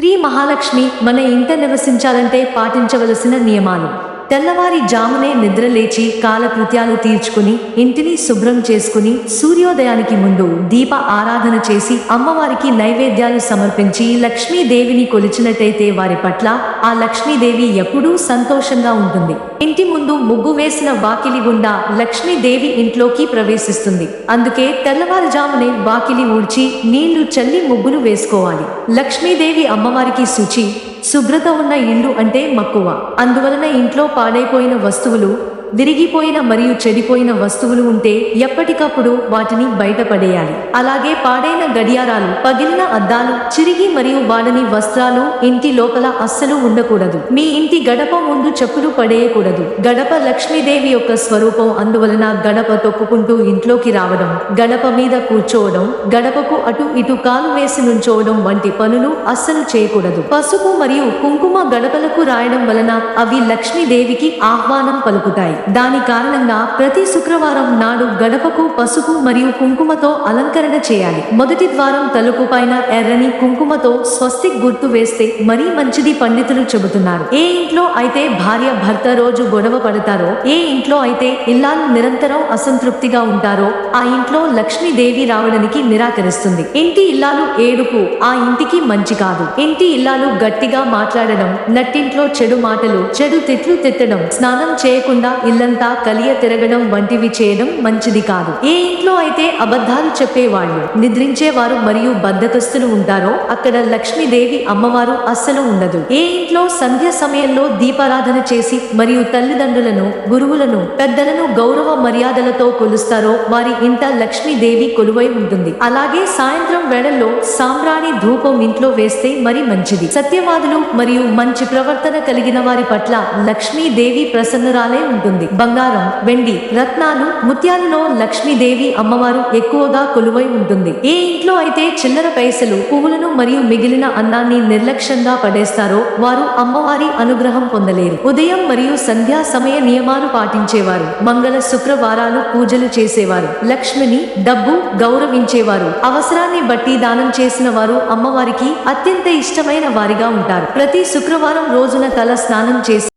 శ్రీ మహాలక్ష్మి మన ఇంట నివసించాలంటే పాటించవలసిన నియమాలు. తెల్లవారి జామునే నిద్రలేచి కాలకృత్యాలు తీర్చుకుని ఇంటిని శుభ్రం చేసుకుని సూర్యోదయానికి ముందు దీప ఆరాధన చేసి అమ్మవారికి నైవేద్యాలు సమర్పించి లక్ష్మీదేవిని కొలిచినట్టయితే వారి పట్ల ఆ లక్ష్మీదేవి ఎప్పుడూ సంతోషంగా ఉంటుంది. ఇంటి ముందు ముగ్గు వేసిన వాకిలి గుండా లక్ష్మీదేవి ఇంట్లోకి ప్రవేశిస్తుంది. అందుకే తెల్లవారుజామునే వాకిలి ఊడ్చి నీళ్ళు చల్లి ముగ్గులు వేసుకోవాలి. లక్ష్మీదేవి అమ్మవారికి శుచి శుభ్రత ఉన్న ఇల్లు అంటే మక్కువ. అందువలన ఇంట్లో పాడైపోయిన వస్తువులు విరిగిపోయిన మరియు చెడిపోయిన వస్తువులు ఉంటే ఎప్పటికప్పుడు వాటిని బయటపడేయాలి. అలాగే పాడైన గడియారాలు పగిలిన అద్దాలు చిరిగి మరియు వాడని వస్త్రాలు ఇంటి లోపల అస్సలు ఉండకూడదు. మీ ఇంటి గడప ముందు చెప్పులు పడేయకూడదు. గడప లక్ష్మీదేవి యొక్క స్వరూపం అందువలన గడప తొక్కుకుంటూ ఇంట్లోకి రావడం గడప మీద కూర్చోవడం గడపకు అటు ఇటు కాలు వేసి నుంచోవడం వంటి పనులు అస్సలు చేయకూడదు. పసుపు మరియు కుంకుమ గడపలకు రాయడం వలన అవి లక్ష్మీదేవికి ఆహ్వానం పలుకుతాయి. దాని కారణంగా ప్రతి శుక్రవారం నాడు గడపకు పసుపు మరియు కుంకుమతో అలంకరణ చేయాలి. మొదటి ద్వారం తలుపు పైన ఎర్రని కుంకుమతో స్వస్తిక్ గుర్తు వేస్తే మరీ మంచిది పండితులు చెబుతున్నారు. ఏ ఇంట్లో అయితే భార్య భర్త రోజు గొడవ పడతారో ఏ ఇంట్లో అయితే ఇల్లాలు నిరంతరం అసంతృప్తిగా ఉంటారో ఆ ఇంట్లో లక్ష్మీదేవి రావడానికి నిరాకరిస్తుంది. ఇంటి ఇల్లాలు ఏడుపు ఆ ఇంటికి మంచి కాదు. ఇంటి ఇల్లాలు గట్టిగా మాట్లాడడం నట్టింట్లో చెడు మాటలు చెడు తిట్లు తిట్టడం స్నానం చేయకుండా ఇల్లంతా కలియ తిరగడం వంటివి చేయడం మంచిది కాదు. ఏ ఇంట్లో అయితే అబద్ధాలు చెప్పేవాళ్ళు నిద్రించేవారు మరియు బద్ధకస్తులు ఉంటారో అక్కడ లక్ష్మీదేవి అమ్మవారు అస్సలు ఉండదు. ఏ ఇంట్లో సంధ్య సమయంలో దీపారాధన చేసి మరియు తల్లిదండ్రులను గురువులను పెద్దలను గౌరవ మర్యాదలతో కొలుస్తారో వారి ఇంట లక్ష్మీదేవి కొలువై ఉంటుంది. అలాగే సాయంత్రం వేళల్లో సాంబ్రాణి ధూపం ఇంట్లో వేస్తే మరి మంచిది. సత్యవాదులు మరియు మంచి ప్రవర్తన కలిగిన వారి పట్ల లక్ష్మీదేవి ప్రసన్నురాలే ఉంటుంది. బంగారం వెండి రత్నాలు ముత్యాలలో లక్ష్మీదేవి అమ్మవారు ఎక్కువగా కొలువై ఉంటుంది. ఏ ఇంట్లో అయితే చిల్లర పైసలు పువ్వులను మరియు మిగిలిన అన్నాన్ని నిర్లక్ష్యంగా పడేస్తారో వారు అమ్మవారి అనుగ్రహం పొందలేరు. ఉదయం మరియు సంధ్యా సమయ నియమాలు పాటించేవారు. మంగళ శుక్రవారాలు పూజలు చేసేవారు. లక్ష్మిని డబ్బు గౌరవించేవారు. అవసరాన్ని బట్టి దానం చేసిన వారు అమ్మవారికి అత్యంత ఇష్టమైన వారిగా ఉంటారు. ప్రతి శుక్రవారం రోజున తల స్నానం చేసి